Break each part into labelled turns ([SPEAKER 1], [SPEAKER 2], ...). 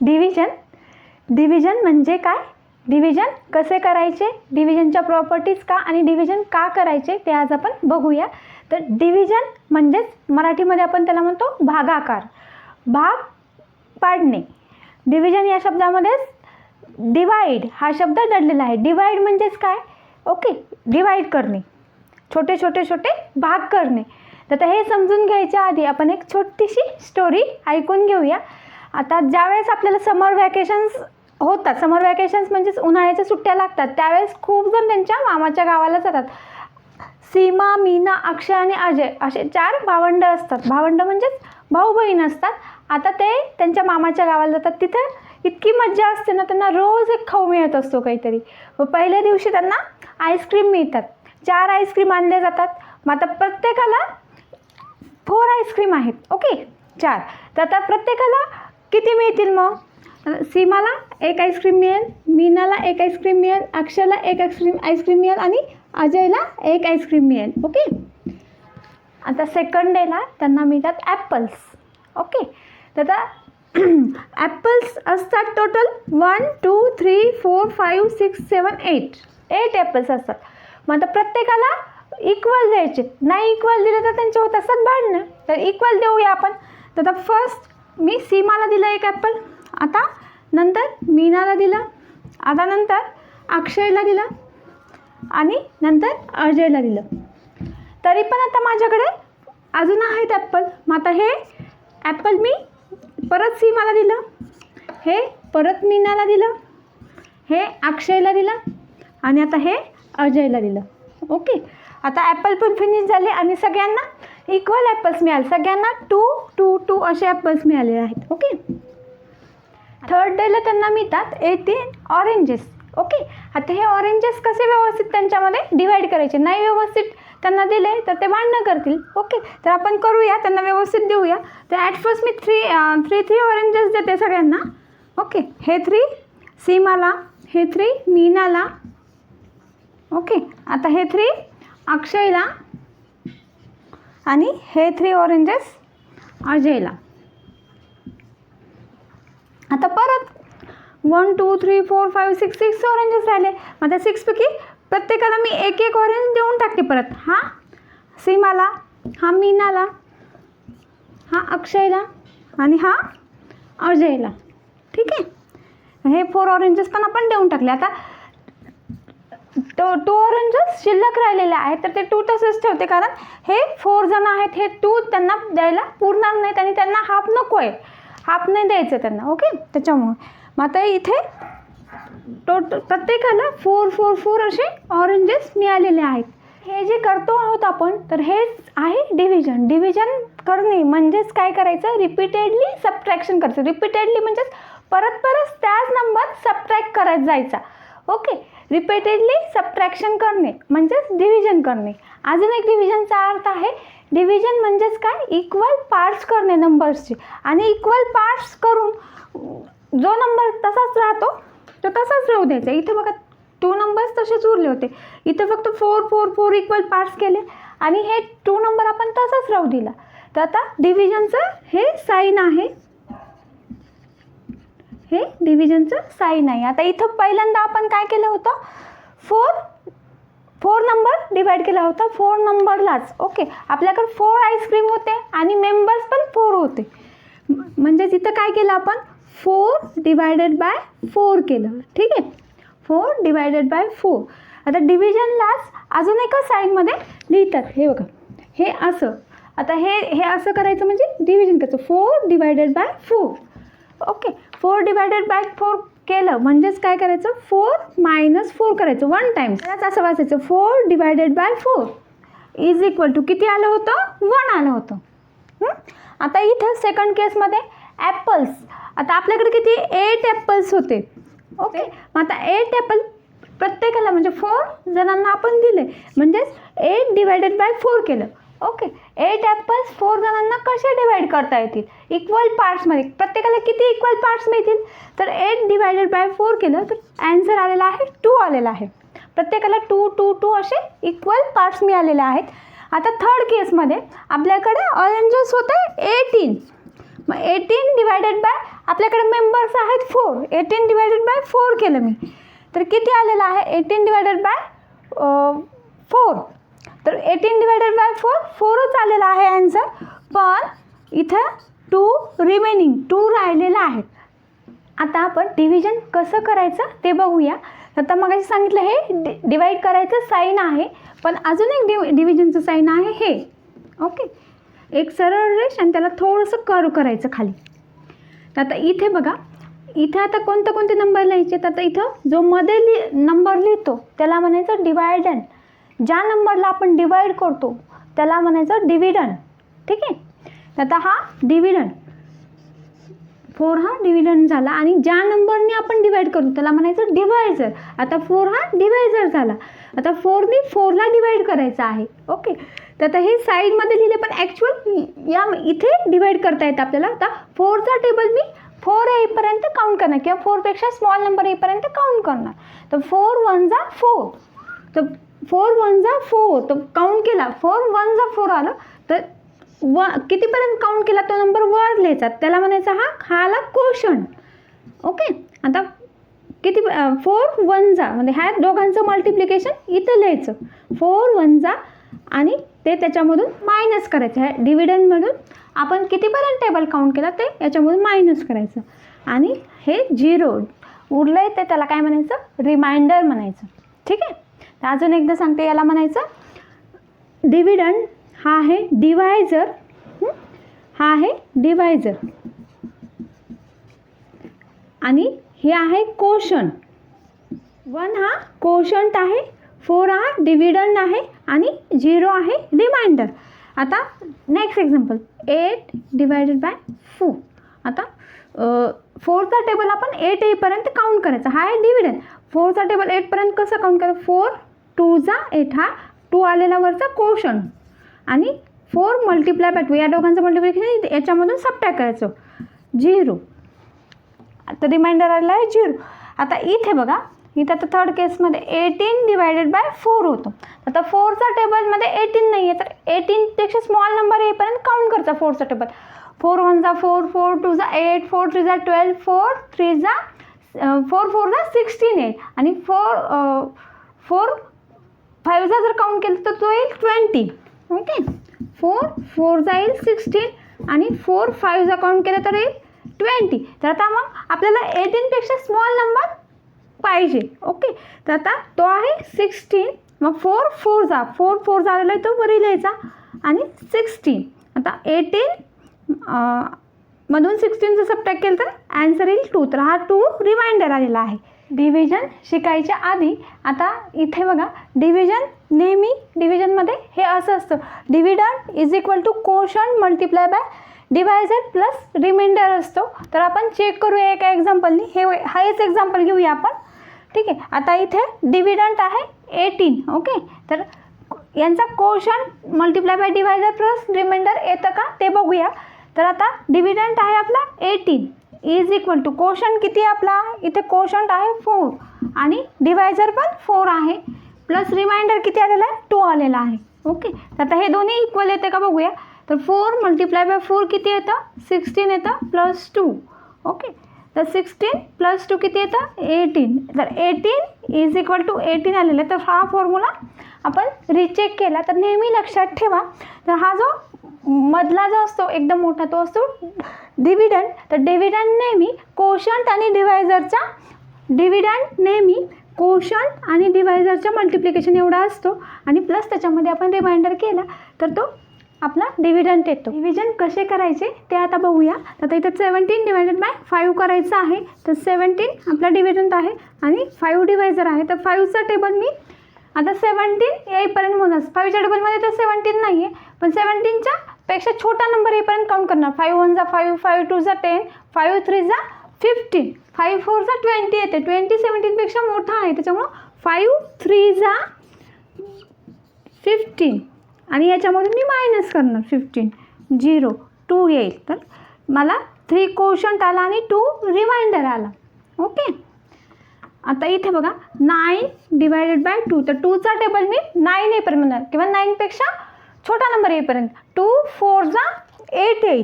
[SPEAKER 1] Division division म्हणजे काय? Division कसे करायचे? डिव्हिजनच्या प्रॉपर्टीज का आणि डिव्हिजन का करायचे ते आज आपण बघूया. तर डिव्हिजन म्हणजेच मराठीमध्ये आपण त्याला म्हणतो भागाकार. भाग पाडणे. डिव्हिजन या शब्दामध्येच डिवाईड हा शब्द दडलेला आहे. डिवाईड म्हणजेच काय? ओके डिवाईड करणे. छोटे छोटे छोटे भाग करणे. तर हे समजून घ्यायच्या आधी आपण एक छोटीशी स्टोरी ऐकून घेऊया. आता ज्यावेळेस आपल्याला समर व्हॅकेशन्स होतात समर व्हॅकेशन्स म्हणजेच उन्हाळ्याच्या सुट्ट्या लागतात त्यावेळेस खूप जण त्यांच्या मामाच्या गावाला जातात. सीमा मीना अक्षय आणि अजय असे चार भावंड असतात. भावंड म्हणजेच भाऊ बहीण असतात. आता ते त्यांच्या मामाच्या गावाला जातात. तिथे इतकी मज्जा असते ना त्यांना रोज एक खाऊ मिळत असतो काहीतरी. व पहिल्या दिवशी त्यांना आईस्क्रीम मिळतात. चार आईस्क्रीम आणले जातात. मग आता प्रत्येकाला फोर आईस्क्रीम आहेत. ओके चार. तर आता प्रत्येकाला किती मिळतील मग? सीमाला एक आईस्क्रीम मिळेल मीनाला एक आईस्क्रीम मिळेल अक्षयला एक आईस्क्रीम आईस्क्रीम मिळेल आणि अजयला एक आईस्क्रीम मिळेल ओके? आता सेकंड डेला त्यांना मिळतात ॲपल्स ओके? तर आता ॲपल्स असतात total one two three four five six seven eight eight apples असतात. मग आता प्रत्येकाला इक्वल द्यायचे. नाही इक्वल दिलं तर त्यांच्या होत असतात भांडणं. तर इक्वल देऊया आपण. तर आता फर्स्ट मी सीमाला दिलं एक ॲपल आता नंतर मीनाला दिलं आता नंतर अक्षयला दिलं आणि नंतर अजयला दिलं. तरी पण आता माझ्याकडे अजून आहेत ॲपल. मग आता हे ॲपल मी परत सीमाला दिलं हे परत मीनाला दिलं हे अक्षयला दिलं आणि आता हे अजयला दिलं. ओके? आता ॲपल पण फिनिश झाले आणि सगळ्यांना इक्वल ॲपल्स मिळाले. सगळ्यांना टू टू टू असे ॲपल्स मिळाले आहेत. ओके थर्ड डेला त्यांना मिळतात एटीन ऑरेंजेस ओके आता हे ऑरेंजेस कसे व्यवस्थित त्यांच्यामध्ये डिवाईड करायचे? नाही व्यवस्थित त्यांना दिले तर ते भांडणं करतील. ओके तर आपण करूया त्यांना व्यवस्थित देऊया. तर ॲट फर्स्ट मी थ्री थ्री थ्री ऑरेंजेस देते सगळ्यांना. ओके हे थ्री सीमाला. हे थ्री मीनाला. ओके आता हे थ्री अक्षयला. आणि हे थ्री ऑरेंजेस अजयला. आता परत one two three four five six six oranges राहिले. मग त्या सिक्सपैकी प्रत्येकाला मी एक एक ऑरेंज देऊन टाकते परत. हा? सीमाला हा मीनाला हा अक्षयला आणि हा अजयला. ठीक आहे? हे फोर ऑरेंजेस पण आपण देऊन टाकले. आता टू टू ऑरेंजेस शिल्लक राहिलेले आहेत तर ते टू तसेच ठेवते कारण हे फोर जण आहेत हे टू त्यांना द्यायला पुरणार नाहीत आणि त्यांना हाफ नको आहे हाफ नाही द्यायचं त्यांना ओके त्याच्यामुळे. मग आता इथे टोट प्रत्येकाला फोर फोर फोर असे ऑरेंजेस मिळालेले आहेत. हे जे करतो आहोत आपण तर हेच आहे डिव्हिजन डिव्हिजन करणे म्हणजेच काय करायचं? रिपीटेडली सबट्रॅक्शन करायचं. रिपीटेडली म्हणजेच परत परत त्याच नंबर सबट्रॅक्ट करत जायचा. ओके रिपीटेडली सबट्रॅक्शन करणे म्हणजेच डिव्हिजन करणे. अजून एक डिव्हिजनचा अर्थ आहे डिव्हिजन म्हणजेच काय? इक्वल पार्ट्स करणे नंबर्सचे आणि इक्वल पार्ट्स करून जो नंबर तसाच राहतो तो तसाच राहू द्यायचा. इथे बघा टू नंबर्स तसेच उरले होते. इथं फक्त four four four equal parts केले. आणि हे टू नंबर आपण तसाच राहू दिला. तर आता डिव्हिजनचं हे साईन आहे. हे डिव्हिजनचं साईन आहे. आता इथं पहिल्यांदा आपण काय केलं होतं? फोर फोर नंबर डिवाईड केला होता. फोर नंबरलाच ओके आपल्याकडे फोर आईस्क्रीम होते आणि मेंबर्स पण फोर होते. म्हणजेच इथं काय केलं आपण? फोर डिवायडेड बाय फोर केलं. ठीक आहे? फोर डिवायडेड बाय फोर आता डिव्हिजनलाच अजून एका साईनमध्ये लिहितात. हे बघा. हे असं. आता हे हे असं करायचं म्हणजे डिव्हिजन करायचं four divided by four okay four divided by four केलं म्हणजेच काय करायचं? फोर मायनस फोर करायचं वन टाईम त्याच असं वाचायचं four divided by four. Is equal to किती आलं होतं? वन आलं होतं. आता इथं सेकंड केसमध्ये ॲपल्स आता आपल्याकडे किती? एट ॲपल्स होते. ओके मग आता एट ॲपल प्रत्येकाला म्हणजे फोर जणांना आपण दिले. म्हणजेच एट डिवायडेड बाय फोर केलं. ओके. एट ॲपल्स फोर जणांना कसे डिवाईड करता येतील? इक्वल पार्ट्समध्ये प्रत्येकाला किती इक्वल पार्ट्स मिळतील? तर एट डिवायडेड बाय फोर केलं तर ॲन्सर आलेला आहे टू आलेला आहे. प्रत्येकाला टू टू टू असे इक्वल पार्ट्स मिळालेले आहेत. आता थर्ड केसमध्ये आपल्याकडे ऑरेंजेस होते एटीन मग एटीन डिवायडेड बाय आपल्याकडे मेंबर्स आहेत four eighteen divided by four केलं मी. तर किती आलेलं आहे? एटीन डिवायडेड बाय फोर तर एटीन डिवायडेड बाय फोर फोरच आलेला आहे आन्सर पण इथं टू रिमेनिंग टू राहिलेलं आहेत आता आपण डिव्हिजन कसं करायचं ते बघूया. आता मग सांगितलं हे डि डिवाईड करायचं साईन आहे. पण अजून एक डिव डिव्हिजनचं साईन आहे हे. ओके एक सरळ रेष आणि त्याला थोडंसं कर्व करायचं खाली. तर आता इथे बघा. इथे आता कोणते कोणते नंबर लिहायचे? तर आता इथं जो मध्ये लि नंबर लिहितो त्याला म्हणायचं डिवायडन ज्या नंबरला आपण डिवाईड करतो त्याला म्हणायचं डिव्हिडन ठीक आहे? आता हा डिव्हिडन फोर हा डिव्हिडन झाला आणि ज्या नंबरने आपण डिवाईड करू त्याला म्हणायचं डिवायझर आता फोर हा डिवायझर झाला. आता फोरने फोरला डिवाईड करायचं आहे. ओके तर आता हे साईडमध्ये लिहिले पण ॲक्च्युअल या इथे डिवाईड करता येतं आपल्याला. आता फोरचा टेबल मी फोर येईपर्यंत काउंट करणार किंवा फोरपेक्षा स्मॉल नंबर येईपर्यंत काउंट करणार. तर फोर वन जा फोर तर फोर वन जा फोर. तर काउंट केला. फोर वन जा फोर आलं तर व कितीपर्यंत काउंट केला तो नंबर वर लिहायचा? त्याला म्हणायचा हा हा आला कोशन ओके आता किती फोर वन जा. म्हणजे ह्या दोघांचं मल्टिप्लिकेशन इथं लिहायचं. फोर वन जा आणि ते त्याच्यामधून मायनस करायचं. ह्या डिव्हिडंडमधून आपण कितीपर्यंत टेबल काउंट केला ते याच्यामधून मायनस करायचं. आणि हे झिरो उरलं आहे ते त्याला काय म्हणायचं? रिमाइंडर म्हणायचं. ठीक आहे? तर अजून एकदा सांगते याला म्हणायचं डिव्हिडंड हा आहे डिवायझर हा? आहे डिवायझर आणि हे आहे कोशन वन हा कोशंट आहे फोर हा डिव्हिडंड आहे आणि झिरो आहे रिमाइंडर आता next example eight divided by four आता फोरचा टेबल आपण एट एपर्यंत काउंट करायचा. हा आहे डिव्हिडंड फोरचा टेबल एटपर्यंत कसं काउंट करायचं? फोर टूचा एट हा टू आलेला वरचा कोशन आणि फोर मल्टिप्लाय बाय टू या दोघांचं मल्टिप्लिकेशन याच्यामधून सबट्रॅक्ट करायचं. झिरो आता रिमाइंडर आलेला आहे झिरो आता इथे बघा इथे आता थर्ड केसमध्ये एटीन डिवायडेड बाय फोर होतो. आता फोरचा टेबलमध्ये एटीन नाही आहे तर एटीनपेक्षा स्मॉल नंबर येईपर्यंत काउंट करता फोरचा table four one four four two eight four थ्रीचा twelve four थ्रीचा फोर फोरचा सिक्स्टीन एट आणि फोर फोर फाईव्हचा जर काउंट केलं तर तो येईल ट्वेंटी ओके फोर फोरचा येईल सिक्स्टीन आणि फोर फाईव्हचा काउंट केलं तर येईल ट्वेंटी तर आता मग आपल्याला एटीनपेक्षा स्मॉल नंबर पाहिजे. ओके तर आता तो आहे सिक्स्टीन मग फोर फोर जा फोर फोर झालेला आहे तो वरील लिहायचा आणि सिक्स्टीन आता एटीन मधून सिक्स्टीनचं सबट्रॅक्ट केलं तर ॲन्सर येईल टू तर हा टू रिमाइंडर आलेला आहे. डिव्हिजन शिकायच्या आधी आता इथे बघा डिव्हिजन नेहमी डिव्हिजनमध्ये हे असं असतं. Dividend is equal to quotient multiply by divisor plus reminder असतो. तर आपण चेक करूया एका एक्झाम्पलनी हे हा हेच एक्झाम्पल घेऊया आपण. ठीक आहे? आता इथे डिव्हिडंट आहे एटीन ओके तर यांचा quotient multiply by divisor plus reminder येतं का? ते बघूया. तर आता डिव्हिडंट आहे आपला eighteen is equal to quotient किती आपला? इथे कोशंट आहे फोर आणि डिवायझर पण फोर आहे. प्लस रिमाइंडर किती आलेला आहे? टू आलेला आहे. ओके तर आता हे दोन्ही इक्वल येते का बघूया? तर फोर मल्टिप्लाय बाय फोर किती येतं? सिक्स्टीन येतं प्लस टू ओके तर सिक्स्टीन प्लस टू किती येतं? एटीन तर eighteen is equal to eighteen आलेलं आहे. तर हा फॉर्म्युला आपण रिचेक केला. तर नेहमी लक्षात ठेवा. तर हा जो मधला जो असतो एकदम मोठा तो असतो डिव्हिडंड तर डिव्हिडंड नेहमी कोशंट आणि डिव्हायझरचा डिव्हिडंड नेहमी कोशंट आणि डिव्हायझरच्या मल्टिप्लिकेशन एवढा असतो. आणि प्लस त्याच्यामध्ये आपण रिमाइंडर केला तर तो आपला डिव्हिडंट येतो. डिव्हिजन कसे करायचे ते आता बघूया. तर इथं सेवन्टीन डिवायडेड बाय फाईव्ह करायचं आहे. तर सेवन्टीन आपला डिव्हिडंट आहे आणि फाईव्ह डिवायझर आहे. तर फाईव्हचा टेबल मी आता सेवन्टीन येईपर्यंत म्हणूनच फाईव्हच्या टेबलमध्ये तर सेवन्टीन नाही आहे पण सेवन्टीनच्या पेक्षा छोटा नंबर येईपर्यंत काउंट करणार. फाईव्ह वन जा फाईव्ह फाईव्ह टू जा टेन फाईव्ह थ्री जा फिफ्टीन फाईव्ह फोर जा ट्वेंटी येते. ट्वेंटी सेवन्टीनपेक्षा मोठा आहे. त्याच्यामुळं फाईव्ह थ्री जा फिफ्टीन आणि याच्यामध्ये मी मायनस करणार फिफ्टीन झिरो टू येईल. तर मला थ्री कोशंट आला आणि टू रिमाइंडर आला. ओके आता इथे बघा नाईन डिवायडेड बाय टू तर टूचा टेबल मी नाईन येईपर्यंत म्हणणार. किंवा नाईनपेक्षा छोटा नंबर येईपर्यंत. टू फोर जा एट येईल.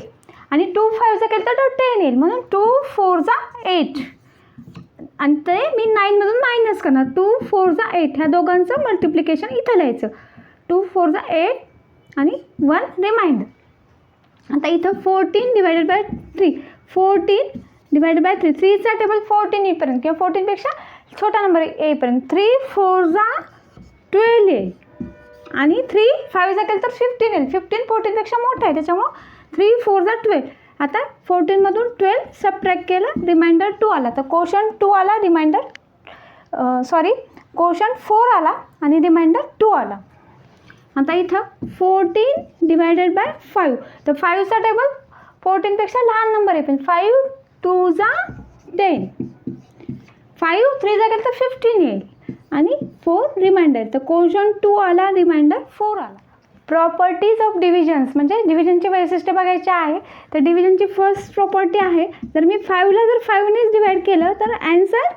[SPEAKER 1] आणि टू फायव्हचा केलं तर टेन येईल. म्हणून टू फोरचा एट आणि ते मी नाईनमधून मायनस करणार. टू फोरचा एट ह्या दोघांचं मल्टिप्लिकेशन इथं लिहायचं. टू फोरचा एट आणि वन रिमाइंडर आता इथं fourteen divided by three fourteen divided by three थ्रीचा table fourteen येईपर्यंत. किंवा फोर्टीनपेक्षा छोटा नंबर येईपर्यंत. थ्री फोरचा ट्वेल्व येईल. आणि थ्री फाईव्ह केलं तर फिफ्टीन येईल फिफ्टीन फोर्टीनपेक्षा मोठं आहे त्याच्यामुळं थ्री फोरचा ट्वेल्व आता फोर्टीनमधून ट्वेल्व सबट्रॅक्ट केलं रिमाइंडर टू आला. तर क्वेश्चन टू आला रिमाइंडर सॉरी क्वेश्चन फोर आला आणि रिमाइंडर टू आला. आता इथं फोर्टीन डिवायडेड बाय फाईव्ह तर फाईव्हचा टेबल फोर्टीनपेक्षा लहान नंबर आहे पण फाईव्ह टू जा टेन फाईव्ह थ्री जा केलं तर फिफ्टीन येईल आणि फोर रिमाइंडर तर क्वेश्चन टू आला रिमाइंडर फोर आला. प्रॉपर्टीज ऑफ डिव्हिजन्स म्हणजे डिव्हिजनचे वैशिष्ट्य बघायचे आहे तर डिव्हिजनची फर्स्ट प्रॉपर्टी आहे. जर मी फाईव्हला जर फाईव्हनेच डिवाईड केलं तर ॲन्सर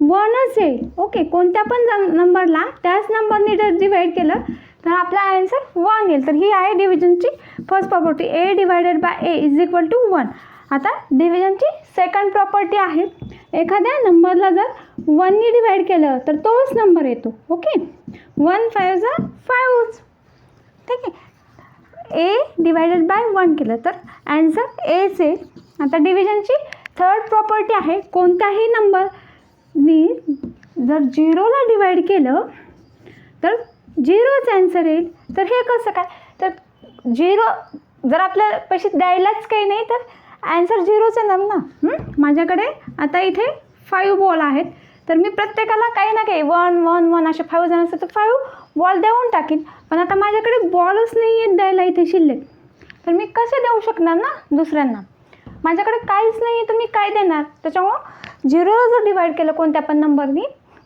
[SPEAKER 1] वनच येईल ओके कोणत्या पण नंबरला त्याच नंबरने जर डिवाईड केलं तर आपला आन्सर वन येईल. तर ही आहे डिव्हिजनची first property A divided by A is equal to one आता डिव्हिजनची सेकंड प्रॉपर्टी आहे. एखाद्या नंबरला जर वननी डिवाईड केलं तर तोच नंबर येतो. ओके वन फाईव्हचा फायव्हच ठीक आहे? ए डिवायडेड बाय वन केलं तर अँसर एच येईल आता डिव्हिजनची थर्ड प्रॉपर्टी आहे. कोणत्याही नंबरनी जर झिरोला डिवाईड केलं तर झिरोच अँसर येईल. तर हे कसं काय? तर झिरो जर आपल्या पैसे द्यायलाच काही नाही तर ॲन्सर झिरोच येणार ना माझ्याकडे? आता इथे फाईव्ह बॉल आहेत. तर मी प्रत्येकाला काही ना काही वन वन वन असे फाईव्ह जण असतात तर फाईव्ह बॉल देऊन टाकीन. पण आता माझ्याकडे बॉलच नाही आहेत द्यायला इथे शिल्लक तर मी कसे देऊ शकणार ना दुसऱ्यांना? माझ्याकडे काहीच नाही आहे तर मी काय देणार? त्याच्यामुळं झिरोला जर डिवाईड केलं कोणत्या पण नंबरनी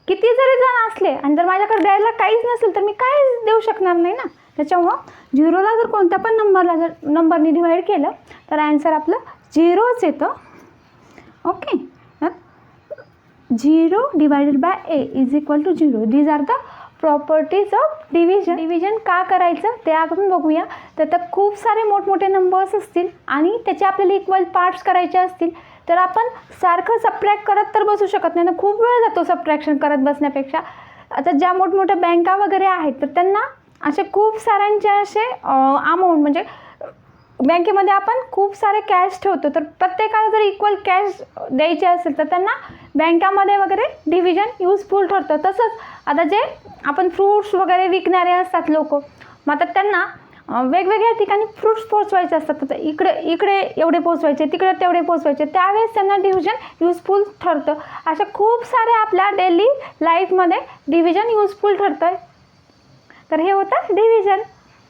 [SPEAKER 1] किती जरी जण असले आणि जर माझ्याकडे द्यायला काहीच नसेल तर मी काहीच देऊ शकणार नाही ना? त्याच्यामुळं झिरोला जर कोणत्या पण नंबरला जर नंबरनी डिवाईड केलं तर ॲन्सर आपलं झिरोच येतं okay zero divided by A is equal to zero these are the properties of division division का करायचं? ते आपण बघूया. तर त्यात खूप सारे मोठमोठे नंबर्स असतील आणि त्याचे आपल्याला इक्वल पार्ट्स करायचे असतील. तर आपण सारखं सबट्रॅक्ट करत तर बसू शकत नाही. ना खूप वेळ जातो सबट्रॅक्शन करत बसण्यापेक्षा. आता ज्या मोठमोठ्या बँका वगैरे आहेत तर त्यांना असे खूप साऱ्यांचे असे अमाऊंट म्हणजे बँकेमध्ये आपण खूप सारे कॅश ठेवतो. तर प्रत्येकाला जर इक्वल कॅश द्यायचे असेल तर त्यांना बँकामध्ये वगैरे डिव्हिजन युजफुल ठरतं. तसंच आता जे आपण फ्रूट्स वगैरे विकणारे असतात लोक मग आता त्यांना वेगवेगळ्या ठिकाणी फ्रूट्स पोचवायचे असतात. तर इकडे इकडे एवढे पोचवायचे तिकडे तेवढे पोचवायचे त्यावेळेस त्यांना डिव्हिजन युजफुल ठरतं. अशा खूप सारे आपल्या डेली लाईफमध्ये डिव्हिजन युजफुल ठरतं तर हे होतं डिव्हिजन